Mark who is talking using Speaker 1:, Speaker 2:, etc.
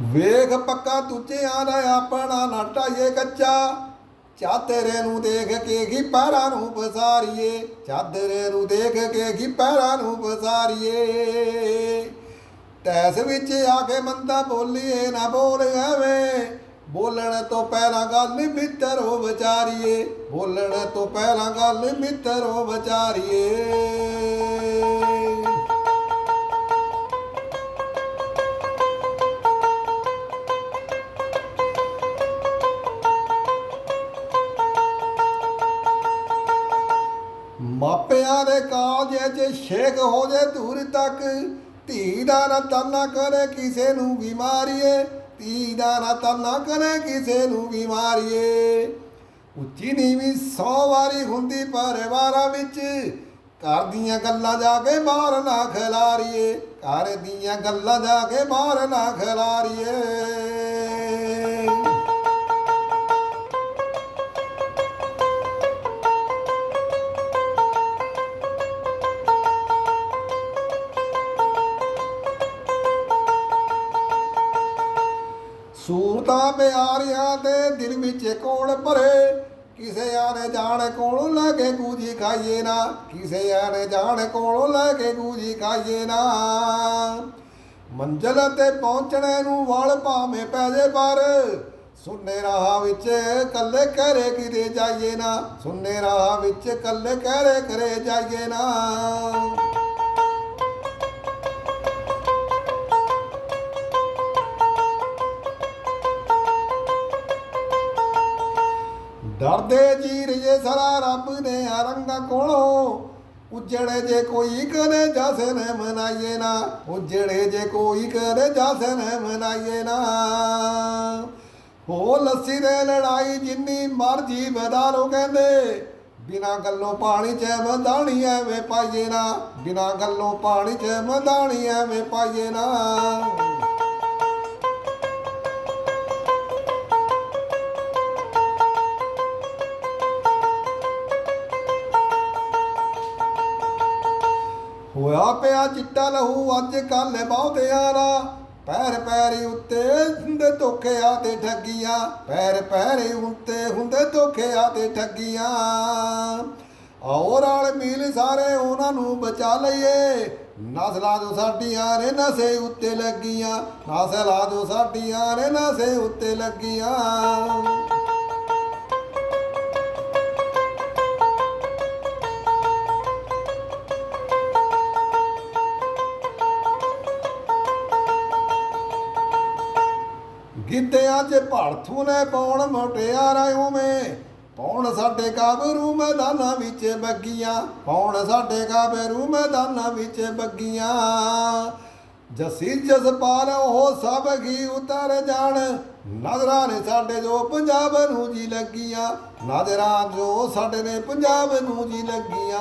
Speaker 1: ਵੇਖ ਪੱਕਾ ਤੁਝਿਆਂ ਦਾ ਆਪਣਾ ਨਾ ਢਾਈਏ ਕੱਚਾ। ਚਾਦਰੇ ਨੂੰ ਦੇਖ ਕੇ ਕੀ ਪੈਰਾਂ ਨੂੰ ਪਸਾਰੀਏ। ਚਾਦਰੇ ਨੂੰ ਦੇਖ ਕੇ ਕੀ ਪੈਰਾਂ ਨੂੰ ਪਸਾਰੀਏ। ਤੈਸ ਵਿੱਚ ਆ ਕੇ ਮੰਦਾ ਬੋਲੀਏ, ਨਾ ਬੋਲ ਐਵੇਂ। ਬੋਲਣ ਤੋਂ ਪਹਿਲਾਂ ਗੱਲ ਮਿੱਤਰੋ ਵਿਚਾਰੀਏ। ਬੋਲਣ ਤੋਂ ਪਹਿਲਾਂ ਗੱਲ ਮਿੱਤਰੋ ਵਿਚਾਰੀਏ। ਮਾਪਿਆਂ ਦੇ ਕਾਲਜੇ 'ਚ ਛੇਕ ਹੋ ਜੇ ਦੂਰ ਤੱਕ, ਧੀ ਦਾ ਨਾ ਤਾਨਾ ਕਰੇ ਕਿਸੇ ਨੂੰ ਬਿਮਾਰੀਏ ਧੀ ਦਾ ਨਾ ਤਾਨਾ ਕਰੇ ਕਿਸੇ ਨੂੰ ਬਿਮਾਰੀਏ ਉੱਚੀ ਨੀਵੀਂ ਸੌ ਵਾਰੀ ਹੁੰਦੀ ਪਰਿਵਾਰਾਂ ਵਿੱਚ, ਘਰ ਦੀਆਂ ਗੱਲਾਂ ਜਾ ਕੇ ਬਾਹਰ ਨਾ ਖਿਲਾਰੀਏ, ਘਰ ਦੀਆਂ ਗੱਲਾਂ ਜਾ ਕੇ ਬਾਹਰ ਨਾ ਖਿਲਾਰੀਏ। ਸੂਰਤਾਂ ਪਿਆਰਿਆਂ ਦੇ ਦਿਲ ਵਿੱਚ ਕੋਣ ਭਰੇ। ਕਿਸੇ ਆਨੇ ਜਾਣ ਕੋਲੋਂ ਲੈ ਕੇ ਗੂਜੀ ਖਾਈਏ ਨਾ। ਕਿਸੇ ਆਨੇ ਜਾਣ ਕੋਲੋਂ ਲੈ ਕੇ ਗੂਜੀ ਖਾਈਏ ਨਾ। ਮੰਜ਼ਲ ਤੇ ਪਹੁੰਚਣੇ ਨੂੰ ਵਲ ਭਾਵੇਂ ਪੈ ਜੇ ਪਰ ਸੁੰਨੇ ਰਾਹ ਵਿੱਚ ਕੱਲੇ ਕਰੇ ਕਿਤੇ ਜਾਈਏ ਨਾ। ਸੁੰਨੇ ਰਾਹ ਵਿੱਚ ਕੱਲੇ ਕਰੇ ਕਰੇ ਜਾਈਏ ਨਾ। ਡਰਦੇ ਜੀਰ ਜੇ ਸਰਾ ਰੱਬ ਨੇ ਰੰਗਾ ਕੋਲੋਂ। ਉਜੜੇ ਜੇ ਕੋਈ ਕਰੇ ਜਸਨ ਮਨਾਈਏ ਨਾ। ਉਜੜੇ ਜੇ ਕੋਈ ਕਰੇ ਜਸਨ ਮਨਾਈਏ ਨਾ। ਹੋ ਲੱਸੀ ਦੇ ਲੜਾਈ ਜਿੰਨੀ ਮਰਜ਼ੀ ਵਧਾ ਕਹਿੰਦੇ। ਬਿਨਾ ਗੱਲੋਂ ਪਾਣੀ ਚ ਮਦਾਣੀ ਐਵੇਂ ਪਾਈਏ ਨਾ। ਬਿਨਾ ਗੱਲੋਂ ਪਾਣੀ ਚ ਮਦਾਣੀ ਐਵੇਂ ਪਾਈਏ ਨਾ। ਹੋਇਆ ਪਿਆ ਚਿੱਟਾ ਲਹੂ ਅੱਜ ਕੱਲ ਬਹੁਤਿਆਂ ਦਾ ਪੈਰ ਪੈਰੀ ਉੱਤੇ ਹੁੰਦੇ ਧੋਖਿਆ ਤੇ ਠੱਗੀਆਂ। ਪੈਰ ਪੈਰੀ ਉੱਤੇ ਹੁੰਦੇ ਧੋਖਿਆ ਤੇ ਠੱਗੀਆਂ। ਆਓ ਰਲ ਮਿਲ ਸਾਰੇ ਉਹਨਾਂ ਨੂੰ ਬਚਾ ਲਈਏ। ਨਸਲਾਂ ਜੋ ਸਾਡੀਆਂ ਨੇ ਨਸੇ ਉੱਤੇ ਲੱਗੀਆਂ। ਨਸਲਾਂ ਜੋ ਸਾਡੀਆਂ ਨੇ ਨਸੇ ਉੱਤੇ ਲੱਗੀਆਂ। ਗਿੱਧਿਆਂ 'ਚ ਭੜਥੂ ਨੇ ਪਾਉਣ ਮੋਟਿਆਰਾਂ ਉਵੇਂ ਪਾਉਣ ਸਾਡੇ ਕਾਬਰੂ ਮੈਦਾਨਾਂ ਵਿੱਚ ਬੱਗੀਆਂ ਪਾਉਣ ਸਾਡੇ ਕਾਬਰੂ ਮੈਦਾਨਾਂ ਵਿੱਚ ਬੱਗੀਆਂ। ਜਸੀ ਜਸਪਾਲ ਉਹ ਸਭ ਕੀ ਉਤਰ ਜਾਣ। ਨਜ਼ਰਾਂ ਨੇ ਸਾਡੇ ਜੋ ਪੰਜਾਬ ਨੂੰ ਜੀ ਲੱਗੀਆਂ। ਨਜ਼ਰਾਂ ਜੋ ਸਾਡੇ ਨੇ ਪੰਜਾਬ ਨੂੰ ਜੀ ਲੱਗੀਆਂ।